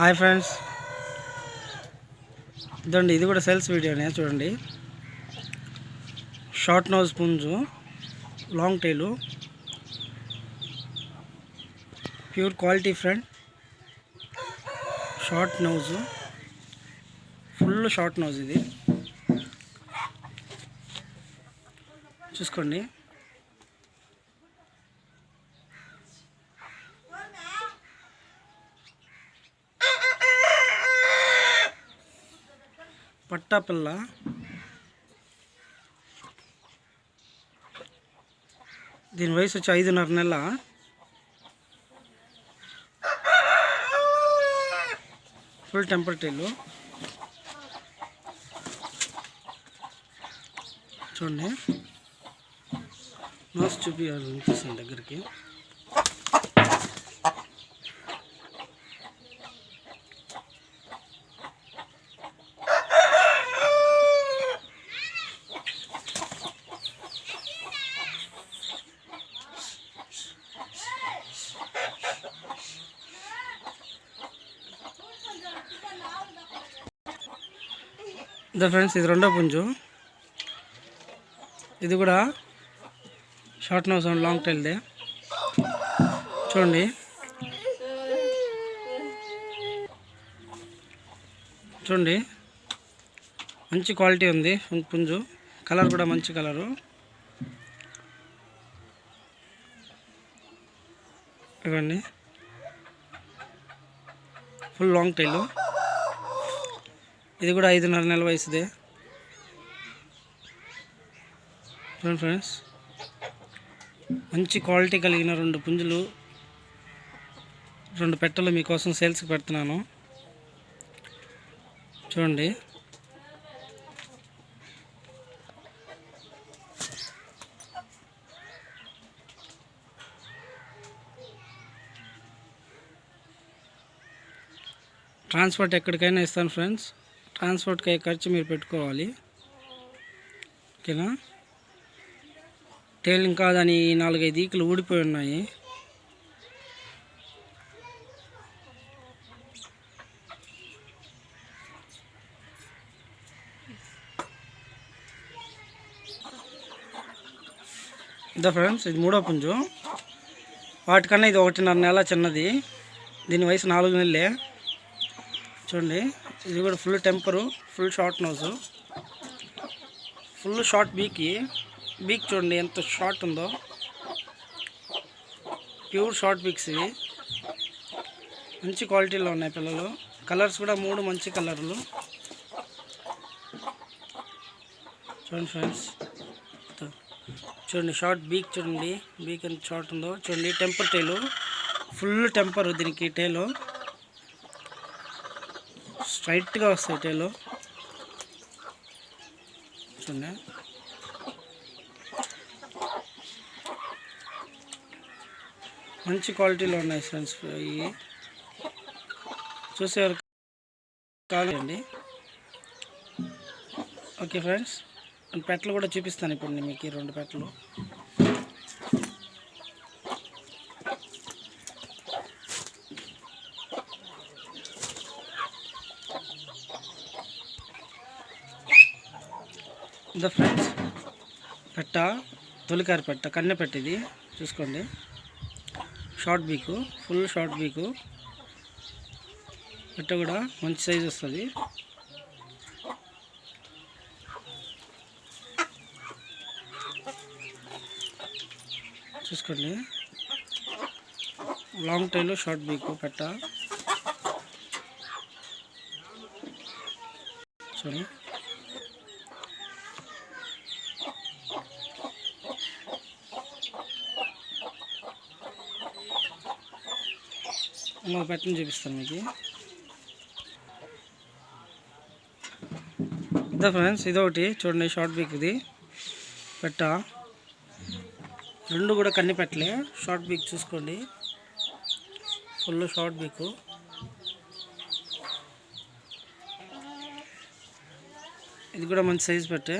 Hi friends. ఇదండి ఇది కూడా సెల్స్ వీడియోనే చూడండి. షార్ట్ నోజ్ పుంజు long tail pure quality friend short nose full short nose ఇది. చూసుకోండి. పిల్ల దీని వయసు వచ్చి ఐదున్నర నెల ఫుల్ టెంపర్ చూడండి. నోస్ చూపించాలి అనిపిస్తుంది దగ్గరికి. ఇదే ఫ్రెండ్స్ ఇది రెండో పుంజు. ఇది కూడా షార్ట్ నోస్ అండ్ లాంగ్ టైల్దే చూడండి. చూడండి. మంచి క్వాలిటీ ఉంది పుంజు. కలర్ కూడా మంచి కలరు. ఇవ్వండి. Full long tail. ఇది కూడా ఐదున్నర నెల వయసుదే. చూడండి ఫ్రెండ్స్. మంచి క్వాలిటీ కలిగిన రెండు పుంజులు రెండు పెట్టలు మీకోసం సేల్స్కి పెడుతున్నాను. చూడండి. ట్రాన్స్పోర్ట్ ఎక్కడికైనా ఇస్తాను ఫ్రెండ్స్. ట్రాన్స్పోర్ట్కి అయ్యే ఖర్చు మీరు పెట్టుకోవాలి. ఓకేనా? టైలింగ్ కాదని నాలుగైదు ఈకలు ఊడిపోయి ఉన్నాయి. ఇదా ఫ్రెండ్స్ ఇది మూడో పుంజు. వాటికన్నా ఇది ఒకటిన్నర నెల చిన్నది. దీని వయసు నాలుగు నెలలే. చూడండి. ఇది కూడా full temper full short nose full short బీక్కి beak చూడండి ఎంత షార్ట్ ఉందో. ప్యూర్ షార్ట్ బీక్స్ ఇవి. మంచి క్వాలిటీలో ఉన్నాయి పిల్లలు. కలర్స్ కూడా మూడు మంచి కలర్లు చూడండి ఫ్రెండ్స్ చూడండి షార్ట్ బీక్ చూడండి. బీక్ ఎంత షార్ట్ ఉందో. చూడండి టెంపర్ టైలు ఫుల్ టెంపర్ దీనికి టైలు స్ట్రైట్గా వస్తాయి టైలు. చూడండి. మంచి క్వాలిటీలో ఉన్నాయి ఫ్రెండ్స్ ఇవి. చూసేవారు కావాలండి. ఓకే ఫ్రెండ్స్ పెట్టలు కూడా చూపిస్తాను ఇప్పుడు నేను మీకు ఈ రెండు పెట్టలు ఇదా ఫ్రెండ్స్ పెట్ట తొలికారు పెట్ట కన్నె పెట్టిది చూసుకోండి. Short beak full short beak. పెట్ట కూడా మంచి సైజ్ వస్తుంది. చూసుకోండి. లాంగ్ టైలు షార్ట్ బీకు పెట్ట. చూడండి. ఇంకొక పెట్టని చూపిస్తాను మీకు. ఇదా ఫ్రెండ్స్ ఇదొకటి. చూడండి షార్ట్ బీక్ ఇది. పెట్ట. రెండు కూడా కన్ని పెట్టలే. షార్ట్ బీక్ చూసుకోండి. ఫుల్ షార్ట్ బీకు ఇది కూడా మంచి సైజ్ పెట్టే.